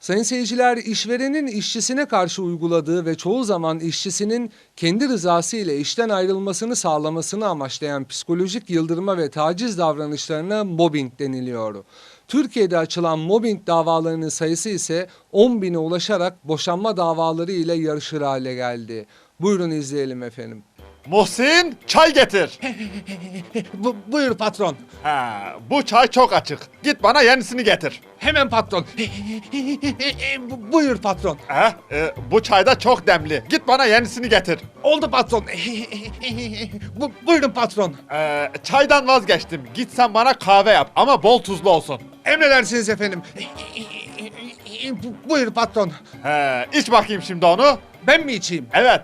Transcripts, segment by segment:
Sayın seyirciler, işverenin işçisine karşı uyguladığı ve çoğu zaman işçisinin kendi rızası ile işten ayrılmasını sağlamasını amaçlayan psikolojik yıldırma ve taciz davranışlarına mobbing deniliyor. Türkiye'de açılan mobbing davalarının sayısı ise 10 bine ulaşarak boşanma davaları ile yarışır hale geldi. Buyurun izleyelim efendim. Muhsin çay getir. Bu, buyur patron. Ha, bu çay çok açık. Git bana yenisini getir. Hemen patron. Bu- buyur patron. Ha, e, bu çay da çok demli. Git bana yenisini getir. Oldu patron. Bu, buyurun patron. E, çaydan vazgeçtim. Git sen bana kahve yap ama bol tuzlu olsun. Emredersiniz efendim. Bu- Buyur patron. He, iç bakayım şimdi onu. Ben mi içeyim? Evet.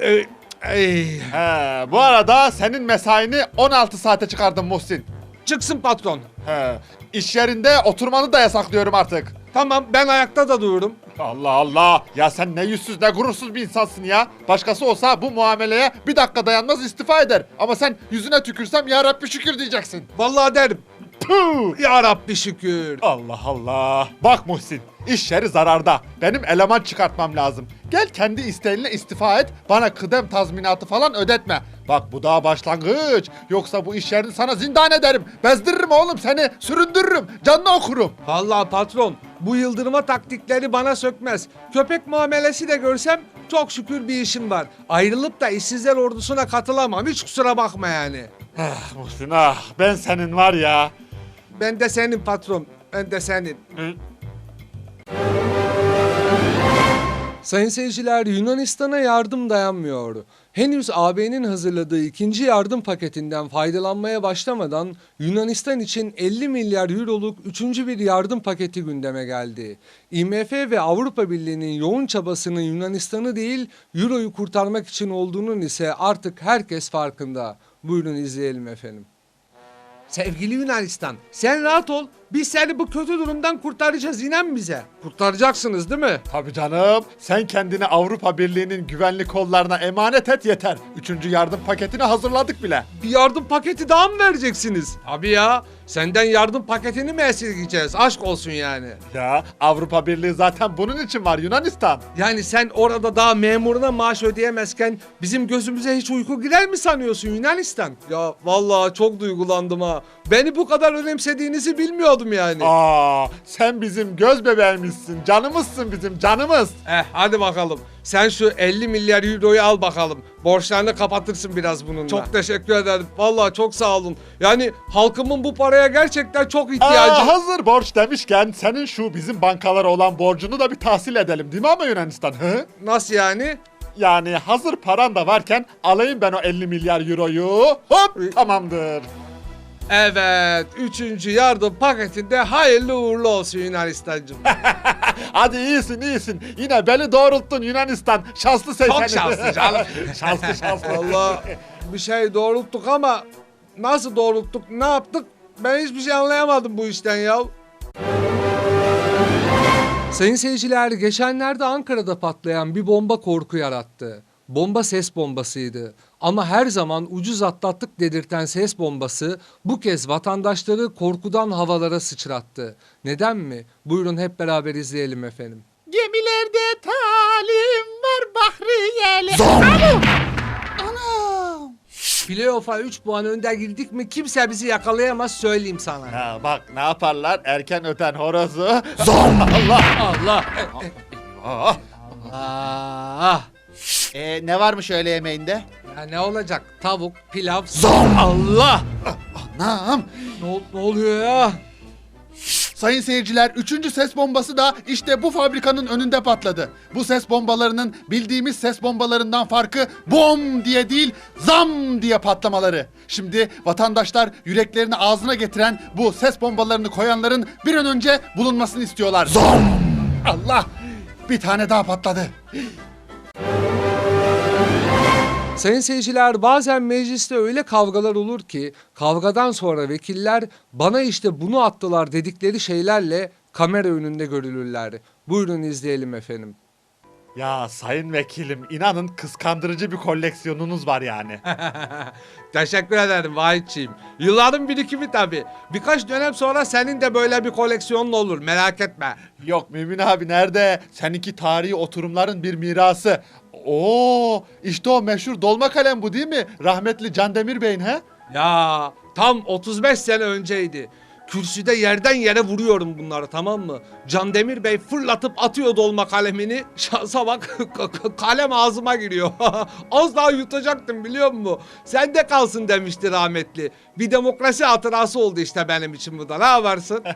Ee, ey, He, bu arada senin mesaini 16 saate çıkardım Muhsin. çıksın patron. He, iş yerinde oturmanı da yasaklıyorum artık. Tamam ben ayakta da dururum. Allah Allah. Ya sen ne yüzsüz ne gurursuz bir insansın ya. Başkası olsa bu muameleye bir dakika dayanmaz istifa eder. Ama sen yüzüne tükürsem ya Rabbi şükür diyeceksin. Vallahi derim. Puh! Ya Rabbi şükür. Allah Allah. Bak Muhsin, iş yeri zararda. Benim eleman çıkartmam lazım. Gel kendi isteğinle istifa et, bana kıdem tazminatı falan ödetme. Bak bu daha başlangıç. Yoksa bu iş yerini sana zindan ederim. Bezdiririm oğlum seni, süründürürüm, canını okurum. Vallahi patron bu yıldırma taktikleri bana sökmez. Köpek muamelesi de görsem çok şükür bir işim var. Ayrılıp da işsizler ordusuna katılamam. Hiç kusura bakma yani. Ah Muhsin ah, ben senin var ya. Ben de senin patron. Ben de senin. Hı? Sayın seyirciler Yunanistan'a yardım dayanmıyor. Henüz AB'nin hazırladığı ikinci yardım paketinden faydalanmaya başlamadan Yunanistan için 50 milyar euroluk üçüncü bir yardım paketi gündeme geldi. IMF ve Avrupa Birliği'nin yoğun çabasının Yunanistan'ı değil Euro'yu kurtarmak için olduğunun ise artık herkes farkında. Buyurun izleyelim efendim. Sevgili Yunanistan, sen rahat ol. Biz seni bu kötü durumdan kurtaracağız. İnan bize. Kurtaracaksınız değil mi? Tabii canım. Sen kendini Avrupa Birliği'nin güvenlik kollarına emanet et yeter. Üçüncü yardım paketini hazırladık bile. Bir yardım paketi daha mı vereceksiniz? Abi ya. Senden yardım paketini mi esirgeyeceğiz? Aşk olsun yani. Ya Avrupa Birliği zaten bunun için var Yunanistan. Yani sen orada daha memuruna maaş ödeyemezken bizim gözümüze hiç uyku girer mi sanıyorsun Yunanistan? Ya vallahi çok duygulandım ha. Beni bu kadar önemsediğinizi bilmiyordum yani. Aa, sen bizim göz bebeğimizsin, canımızsın bizim canımız. Eh hadi bakalım. Sen şu 50 milyar euroyu al bakalım. Borçlarını kapatırsın biraz bununla. Çok teşekkür ederim. Vallahi çok sağ olun. Yani halkımın bu paraya gerçekten çok ihtiyacı. Aa, hazır borç demişken senin şu bizim bankalara olan borcunu da bir tahsil edelim değil mi ama Yunanistan? Hı? Nasıl yani? Yani hazır paran da varken alayım ben o 50 milyar euroyu. Hop tamamdır. Evet, üçüncü yardım paketinde hayırlı uğurlu olsun Yunanistan'cığım. Hadi iyisin iyisin. Yine beni doğrulttun Yunanistan. Şanslı sen. Çok şanslı canım. şanslı şanslı. Vallahi bir şey doğrulttuk ama nasıl doğrulttuk, ne yaptık? Ben hiçbir şey anlayamadım bu işten ya. Sayın seyirciler, geçenlerde Ankara'da patlayan bir bomba korku yarattı. Bomba ses bombasıydı. Ama her zaman ucuz atlattık dedirten ses bombası bu kez vatandaşları korkudan havalara sıçrattı. Neden mi? Buyurun hep beraber izleyelim efendim. Gemilerde talim var Bahriyeli. Anam! Playoff'a 3 puan önde girdik mi kimse bizi yakalayamaz söyleyeyim sana. Ya bak ne yaparlar erken öten horozu. Zom! Allah! Allah! Ah! Ah! Ee, ne varmış öğle yemeğinde? Ya ne olacak? Tavuk, pilav. Zom! Allah! Anam! Ne, ol- ne oluyor ya? Sayın seyirciler, üçüncü ses bombası da işte bu fabrikanın önünde patladı. Bu ses bombalarının bildiğimiz ses bombalarından farkı bom diye değil, zam diye patlamaları. Şimdi vatandaşlar yüreklerini ağzına getiren bu ses bombalarını koyanların bir an önce bulunmasını istiyorlar. Zam! Allah! Bir tane daha patladı. Sayın seyirciler bazen mecliste öyle kavgalar olur ki kavgadan sonra vekiller bana işte bunu attılar dedikleri şeylerle kamera önünde görülürler. Buyurun izleyelim efendim. Ya sayın vekilim inanın kıskandırıcı bir koleksiyonunuz var yani. Teşekkür ederim Vahitçiğim. Yılların birikimi tabii. Birkaç dönem sonra senin de böyle bir koleksiyonun olur merak etme. Yok Mümin abi nerede? Seninki tarihi oturumların bir mirası. Oo, işte o meşhur dolma kalem bu değil mi? Rahmetli Can Demir Bey'in he? Ya tam 35 sene önceydi. Kürsüde yerden yere vuruyorum bunları tamam mı? Can Demir Bey fırlatıp atıyor dolma kalemini. Şansa bak kalem ağzıma giriyor. Az daha yutacaktım biliyor musun? Sende kalsın demişti rahmetli. Bir demokrasi hatırası oldu işte benim için bu da. Ne yaparsın?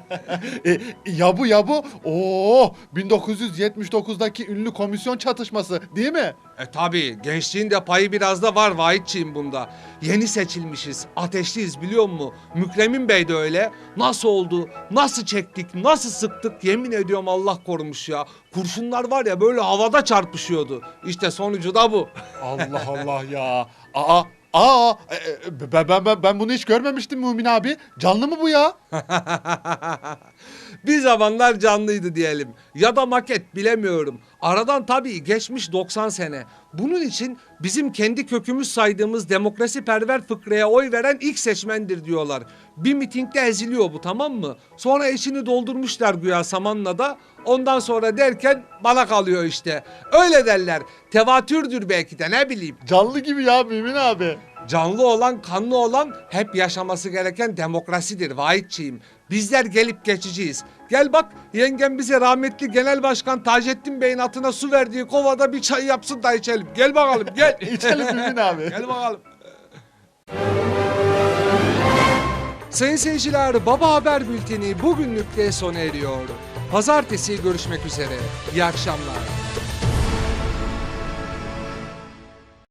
E, ya bu ya bu. Oo, 1979'daki ünlü komisyon çatışması değil mi? E tabi gençliğin de payı biraz da var Vahitçiğim bunda. Yeni seçilmişiz, ateşliyiz biliyor musun? Mükremin Bey de öyle. Nasıl oldu, nasıl çektik, nasıl sıktık yemin ediyorum Allah korumuş ya. Kurşunlar var ya böyle havada çarpışıyordu. İşte sonucu da bu. Allah Allah ya. Aa, aa, e, e, ben, ben, ben, ben bunu hiç görmemiştim Mümin abi. Canlı mı bu ya? bir zamanlar canlıydı diyelim. Ya da maket bilemiyorum. Aradan tabii geçmiş 90 sene. Bunun için bizim kendi kökümüz saydığımız demokrasi perver fıkraya oy veren ilk seçmendir diyorlar. Bir mitingde eziliyor bu tamam mı? Sonra içini doldurmuşlar güya samanla da. Ondan sonra derken bana kalıyor işte. Öyle derler. Tevatürdür belki de ne bileyim. Canlı gibi ya Mümin abi. Canlı olan, kanlı olan hep yaşaması gereken demokrasidir Vahitçiğim. Bizler gelip geçiciyiz. Gel bak yengem bize rahmetli Genel Başkan Taceddin Bey'in atına su verdiği kovada bir çay yapsın da içelim. Gel bakalım gel. İçelim Mümin abi. Gel bakalım. Sayın seyirciler Baba Haber Bülteni bugünlük de sona eriyor. Pazartesi görüşmek üzere. İyi akşamlar.